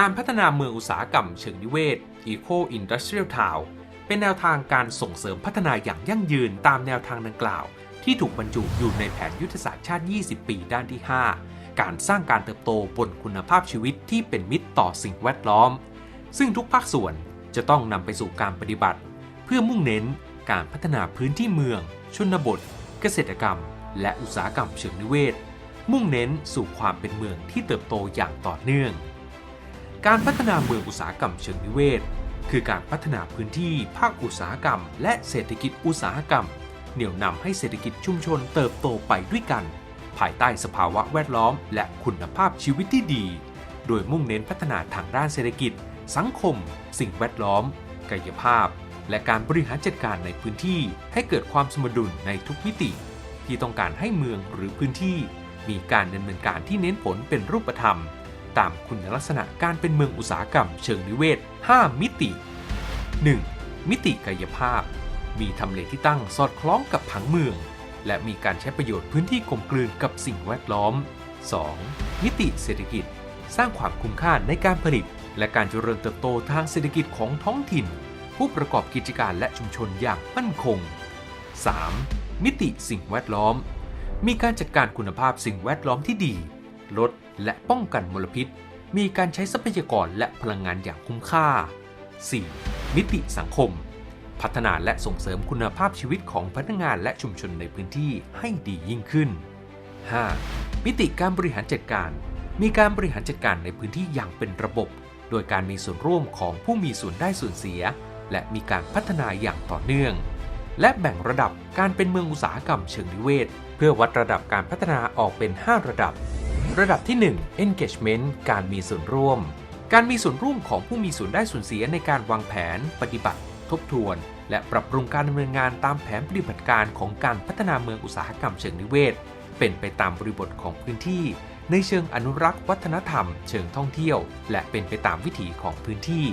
การพัฒนาเมืองอุตสาหกรรมเชิงนิเวศ Eco Industrial Town เป็นแนวทางการส่งเสริมพัฒนาอย่างยั่งยืนตามแนวทางดังกล่าว ที่ถูกบรรจุอยู่ในแผนยุทธศาสตร์ชาติ 20 ปีด้านที่ 5 การสร้างการเติบโตบนคุณภาพชีวิตที่เป็นมิตรต่อสิ่งแวดล้อม ซึ่งทุกภาคส่วนจะต้องนำไปสู่การปฏิบัติ เพื่อมุ่งเน้นการพัฒนาพื้นที่เมือง ชนบท เกษตรกรรม และอุตสาหกรรมเชิงนิเวศ มุ่งเน้นสู่ความเป็นเมืองที่เติบโตอย่างต่อเนื่อง การพัฒนาเมืองอุตสาหกรรมเชิงนิเวศ คือการพัฒนาพื้นที่ภาคอุตสาหกรรม และเศรษฐกิจอุตสาหกรรม เหนี่ยวนำให้เศรษฐกิจชุมชนเติบโตไปด้วยกัน ภายใต้สภาวะแวดล้อม และคุณภาพชีวิตที่ดี โดยมุ่งเน้นพัฒนาทางด้านเศรษฐกิจ สังคม สิ่งแวดล้อม กายภาพ และการบริหารจัดการในพื้นที่ ให้เกิดความสมดุลในทุกมิติ ที่ต้องการให้เมืองหรือพื้นที่ มีการดำเนินการที่เน้นผลเป็นรูปธรรม ตามคุณลักษณะการเป็นเมืองอุตสาหกรรมเชิงนิเวศ 5 มิติ 1. มิติกายภาพ มีทำเลที่ตั้งสอดคล้องกับผังเมือง และมีการใช้ประโยชน์พื้นที่กลมกลืนกับสิ่งแวดล้อม 2. มิติเศรษฐกิจ สร้างความคุ้มค่าในการผลิต และการเจริญเติบโตทางเศรษฐกิจของท้องถิ่น ผู้ประกอบกิจการและชุมชนอย่างมั่นคง 3. มิติสิ่งแวดล้อม มีการจัดการคุณภาพสิ่งแวดล้อมที่ดี ลด และป้องกันมลพิษ มีการใช้ทรัพยากรและพลังงานอย่างคุ้มค่า 4. มิติสังคม พัฒนาและส่งเสริมคุณภาพชีวิตของพนักงานและชุมชนในพื้นที่ให้ดียิ่งขึ้น 5. มิติการบริหารจัดการ มีการบริหารจัดการในพื้นที่อย่างเป็นระบบ โดยการมีส่วนร่วมของผู้มีส่วนได้ส่วนเสีย และมีการพัฒนาอย่างต่อเนื่อง และแบ่งระดับการเป็นเมืองอุตสาหกรรมเชิงนิเวศ เพื่อวัดระดับการพัฒนาออกเป็น 5 ระดับ ระดับที่ 1 engagement การมีส่วนร่วม การมีส่วนร่วมของผู้มีส่วนได้ส่วนเสียในการวางแผน ปฏิบัติ ทบทวน และปรับปรุงการดำเนินงานตามแผนปฏิบัติการของการพัฒนาเมืองอุตสาหกรรมเชิงนิเวศ เป็นไปตามบริบทของพื้นที่ ในเชิงอนุรักษ์วัฒนธรรม เชิงท่องเที่ยว และเป็นไปตามวิถีของพื้นที่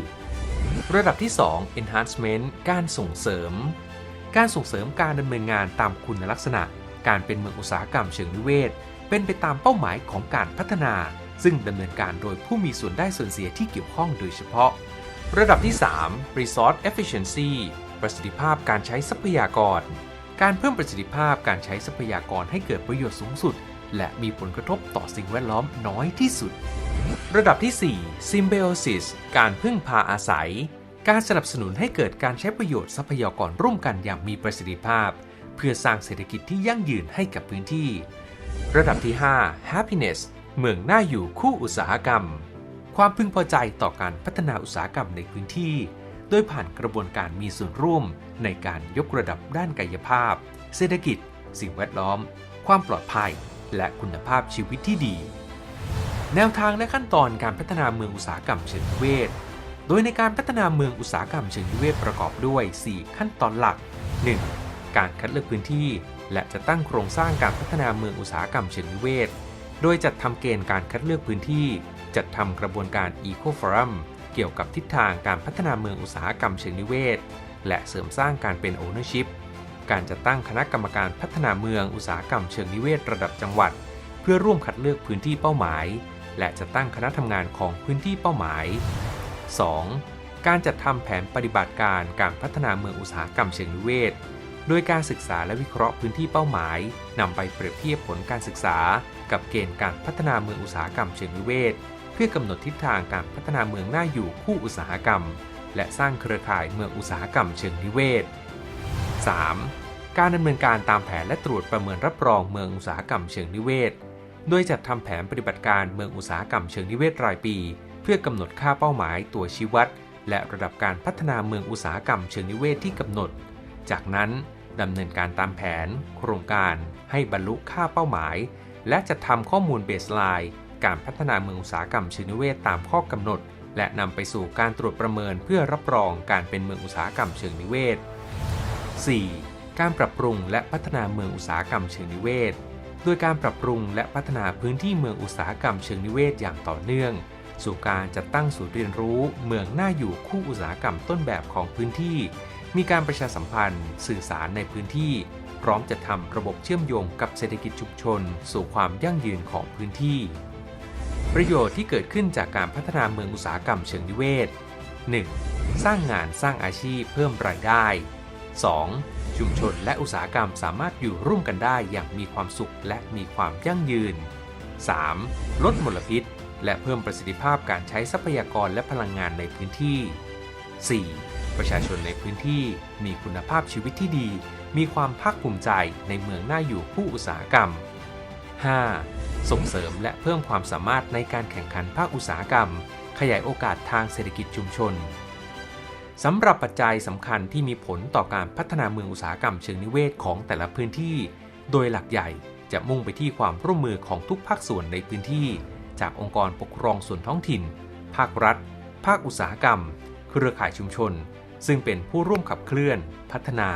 ระดับที่ 2 enhancement การส่งเสริม การส่งเสริมการดำเนินงานตามคุณลักษณะ การเป็นเมืองอุตสาหกรรมเชิงนิเวศ เป็นไปตามเป้าหมายของการพัฒนา ซึ่งดำเนินการโดยผู้มีส่วนได้ส่วนเสียที่เกี่ยวข้องโดยเฉพาะ ระดับที่ 3 resource efficiency ประสิทธิภาพการใช้ทรัพยากร การเพิ่มประสิทธิภาพการใช้ทรัพยากรให้เกิดประโยชน์สูงสุด และมีผลกระทบต่อสิ่งแวดล้อมน้อยที่สุด ระดับที่ 4 symbiosis การพึ่งพาอาศัย การสนับสนุนให้เกิดการใช้ประโยชน์ทรัพยากรร่วมกันอย่างมีประสิทธิภาพ เพื่อสร้างเศรษฐกิจที่ยั่งยืนให้กับพื้นที่ ระดับที่ 5 happiness เมืองน่าอยู่คู่อุตสาหกรรม ความพึงพอใจต่อการพัฒนาอุตสาหกรรมในพื้นที่ โดยผ่านกระบวนการมีส่วนร่วมในการยกระดับด้านกายภาพ เศรษฐกิจ สิ่งแวดล้อม ความปลอดภัย และคุณภาพชีวิตที่ดี แนวทางและขั้นตอนการพัฒนาเมืองอุตสาหกรรมเชิงนิเวศ โดยในการพัฒนาเมืองอุตสาหกรรมเชิงนิเวศประกอบด้วย 4 ขั้นตอนหลัก 1. การคัดเลือกพื้นที่ และจะตั้งโครงสร้างการพัฒนาเมืองอุตสาหกรรมเชิงนิเวศ โดยจัดทำเกณฑ์การคัดเลือกพื้นที่ จัดทำกระบวนการ Eco Forum เกี่ยวกับทิศทางการพัฒนาเมืองอุตสาหกรรมเชิงนิเวศ และเสริมสร้างการเป็น Ownership การจัดตั้งคณะกรรมการพัฒนาเมืองอุตสาหกรรมเชิงนิเวศระดับจังหวัด เพื่อร่วมคัดเลือกพื้นที่เป้าหมาย และจะตั้งคณะทำงานของพื้นที่เป้าหมาย 2. การจัดทำแผนปฏิบัติการการพัฒนาเมืองอุตสาหกรรมเชิงนิเวศ โดยการศึกษาและวิเคราะห์พื้นที่เป้าหมายนำไปเปรียบเทียบผลการศึกษา กับเกณฑ์การพัฒนาเมืองอุตสาหกรรมเชิงนิเวศ เพื่อกำหนดทิศทางการพัฒนาเมืองน่าอยู่คู่อุตสาหกรรม และสร้างเครือข่ายเมืองอุตสาหกรรมเชิงนิเวศ 3. การดำเนินการตามแผนและตรวจประเมินรับรองเมืองอุตสาหกรรมเชิงนิเวศ โดยจัดทำแผนปฏิบัติการเมืองอุตสาหกรรมเชิงนิเวศรายปี เพื่อกำหนดค่าเป้าหมายตัวชี้วัด และระดับการพัฒนาเมืองอุตสาหกรรมเชิงนิเวศที่กำหนด จากนั้น ดำเนินการตามแผน โครงการให้บรรลุค่าเป้าหมาย และจัดทำข้อมูลเบสไลน์การพัฒนาเมืองอุตสาหกรรมเชิงนิเวศตามข้อกำหนด และนำไปสู่การตรวจประเมินเพื่อรับรองการเป็นเมืองอุตสาหกรรมเชิงนิเวศ 4. การปรับปรุงและพัฒนาเมืองอุตสาหกรรมเชิงนิเวศ โดยการปรับปรุงและพัฒนาพื้นที่เมืองอุตสาหกรรมเชิงนิเวศอย่างต่อเนื่อง สู่การจัดตั้งศูนย์เรียนรู้ เมืองน่าอยู่คู่อุตสาหกรรมต้นแบบของพื้นที่ มีการประชาสัมพันธ์ สื่อสารในพื้นที่ พร้อมจะทำระบบเชื่อมโยงกับเศรษฐกิจชุมชน สู่ความยั่งยืนของพื้นที่ ประโยชน์ที่เกิดขึ้นจากการพัฒนาเมืองอุตสาหกรรมเชิงนิเวศ 1. สร้างงานสร้างอาชีพเพิ่มรายได้ 2. ชุมชนและอุตสาหกรรมสามารถอยู่ร่วมกันได้อย่างมีความสุขและมีความยั่งยืน 3. ลดมลพิษ และเพิ่มประสิทธิภาพการใช้ทรัพยากรและพลังงานในพื้นที่ 4. ประชาชนในพื้นที่มีคุณภาพชีวิตที่ดี มีความภาคภูมิใจในเมืองน่าอยู่ผู้อุตสาหกรรม 5. ส่งเสริมและเพิ่มความสามารถในการแข่งขันภาคอุตสาหกรรม ขยายโอกาสทางเศรษฐกิจชุมชนสำหรับปัจจัยสำคัญที่มีผลต่อการพัฒนาเมืองอุตสาหกรรมเชิงนิเวศของแต่ละพื้นที่ โดยหลักใหญ่จะมุ่งไปที่ความร่วมมือของทุกภาคส่วนในพื้นที่ จากองค์กรปกครองส่วนท้องถิ่น ภาครัฐ ภาคอุตสาหกรรม เครือข่ายชุมชน ซึ่งเป็นผู้ร่วมขับเคลื่อน พัฒนา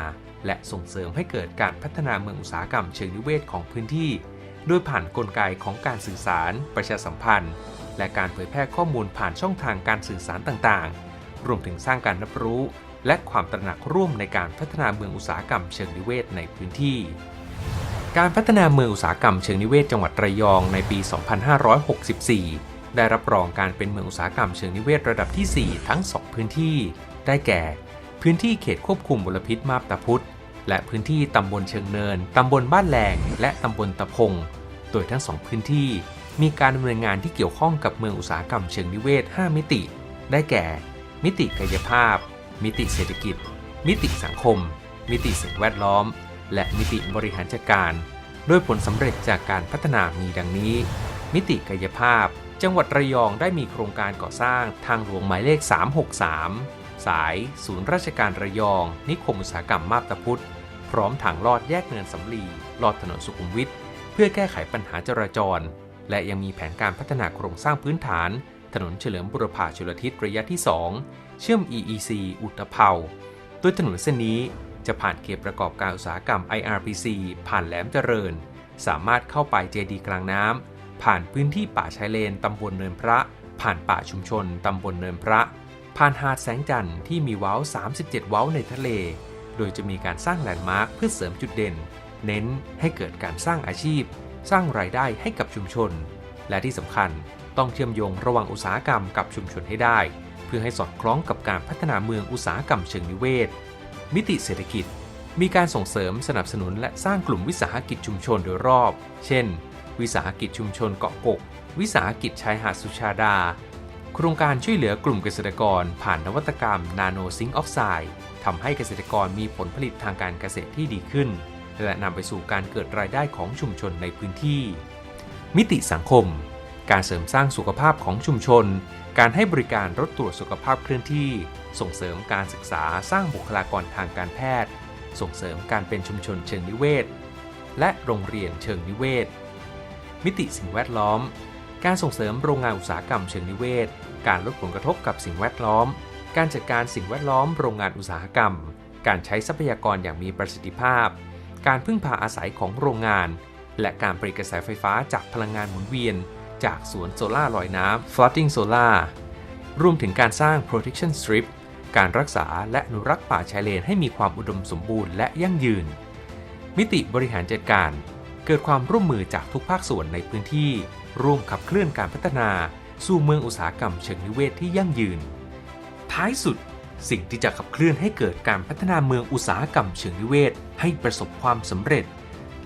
และส่งเสริมให้เกิดการพัฒนาเมืองอุตสาหกรรมเชิงนิเวศของพื้นที่ โดยผ่านนกลไกของการสื่อสาร ประชาสัมพันธ์ และการเผยแพร่ข้อมูลผ่านช่องทางการสื่อสารต่างๆ รวมถึงสร้างการรับรู้ และความตระหนักร่วมในการพัฒนาเมืองอุตสาหกรรมเชิงนิเวศในพื้นที่ การพัฒนาเมืองอุตสาหกรรมเชิงนิเวศจังหวัดระยองในปี 2564 ได้รับรองการเป็นเมืองอุตสาหกรรมเชิงนิเวศระดับที่ 4 ทั้ง 2 พื้นที่ ได้แก่ พื้นที่เขตควบคุมมลพิษมาบตาพุธและพื้นที่ตำบลเชิงเนิน ตำบลบ้านแหลงและตำบลตะพง โดยทั้งสองพื้นที่มีการดำเนินงานที่เกี่ยวข้องกับเมืองอุตสาหกรรมเชิงนิเวศ 5 มิติ ได้แก่ มิติกายภาพ มิติเศรษฐกิจ มิติสังคม มิติสิ่งแวดล้อม และมิติบริหารจัดการ โดยผลสำเร็จจากการพัฒนามีดังนี้ มิติกายภาพ จังหวัดระยองได้มีโครงการก่อสร้างทางหลวงหมายเลข 363 สาย ศูนย์ราชการระยอง นิคมอุตสาหกรรมมาบตาพุธพร้อมทางลอดแยกเนินสำลีลอดถนนสุขุมวิทเพื่อแก้ไขปัญหาจราจร และยังมีแผนการพัฒนาโครงสร้างพื้นฐาน ถนนเฉลิมบุรพาชลทิศระยะที่ 2 เชื่อม EEC อุตภเปาโดยถนนเส้นนี้จะผ่านเขตประกอบการอุตสาหกรรม IRPC ผ่านแหลมเจริญ สามารถเข้าไปเจดีกลางน้ำผ่านพื้นที่ป่าชายเลนตำบลเนินพระ ผ่านป่าชุมชนตำบลเนินพระ ผ่านหาดแสงจันทร์ที่มีเว้า37เว้าในทะเล โดยจะมีการสร้างแลนด์มาร์คเพื่อเสริมจุดเด่น เน้นให้เกิดการสร้างอาชีพ สร้างรายได้ให้กับชุมชน และที่สำคัญต้องเชื่อมโยงระหว่างอุตสาหกรรมกับชุมชนให้ได้ เพื่อให้สอดคล้องกับการพัฒนาเมืองอุตสาหกรรมเชิงนิเวศ มิติเศรษฐกิจ มีการส่งเสริมสนับสนุนและสร้างกลุ่มวิสาหกิจชุมชนโดยรอบ เช่น วิสาหกิจชุมชนเกาะกก วิสาหกิจชายหาดสุชาดา โครงการช่วยเหลือกลุ่มเกษตรกร ผ่านนวัตกรรมนาโนซิงออกไซด์ทำให้เกษตรกรมีผลผลิตทางการเกษตรที่ดีขึ้น และนำไปสู่การเกิดรายได้ของชุมชนในพื้นที่ มิติสังคม การเสริมสร้างสุขภาพของชุมชน การให้บริการรถตรวจสุขภาพเคลื่อนที่ ส่งเสริมการศึกษาสร้างบุคลากรทางการแพทย์ ส่งเสริมการเป็นชุมชนเชิงนิเวศ และโรงเรียนเชิงนิเวศ มิติสิ่งแวดล้อม การส่งเสริมโรงงานอุตสาหกรรมเชิงนิเวศ การลดผลกระทบกับสิ่งแวดล้อม การจัดการสิ่งแวดล้อมโรงงานอุตสาหกรรม การใช้ทรัพยากรอย่างมีประสิทธิภาพ การพึ่งพาอาศัยของโรงงาน และการผลิตกระแสไฟฟ้าจากพลังงานหมุนเวียน จากสวนโซลาร์ลอยน้ำ floating solar รวมถึงการสร้าง protection strip การรักษาและอนุรักษ์ป่าชายเลนให้มีความอุดมสมบูรณ์และยั่งยืน มิติบริหารจัดการ เกิดความร่วมมือจากทุกภาคส่วนในพื้นที่ ร่วมขับเคลื่อนการพัฒนา สู่เมืองอุตสาหกรรมเชิงนิเวศที่ยั่งยืน ท้ายสุด สิ่งที่จะขับเคลื่อนให้เกิดการพัฒนาเมืองอุตสาหกรรมเชิงนิเวศ ให้ประสบความสำเร็จ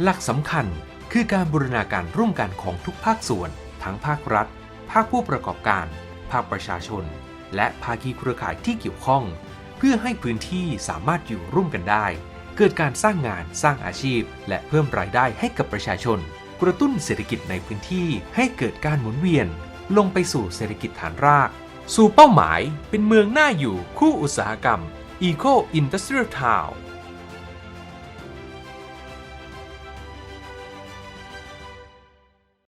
หลักสำคัญคือการบูรณาการร่วมกันของทุกภาคส่วน ทั้งภาครัฐ ภาคผู้ประกอบการ ภาคประชาชน และภาคีเครือข่ายที่เกี่ยวข้อง เพื่อให้พื้นที่สามารถอยู่ร่วมกันได้ เกิดการสร้างงานสร้างอาชีพ และเพิ่มรายได้ให้กับประชาชน กระตุ้นเศรษฐกิจในพื้นที่ให้เกิดการหมุนเวียน ลงไปสู่เศรษฐกิจฐานราก สู่เป้าหมายเป็นเมืองน่าอยู่คู่อุตสาหกรรม Eco Industrial Town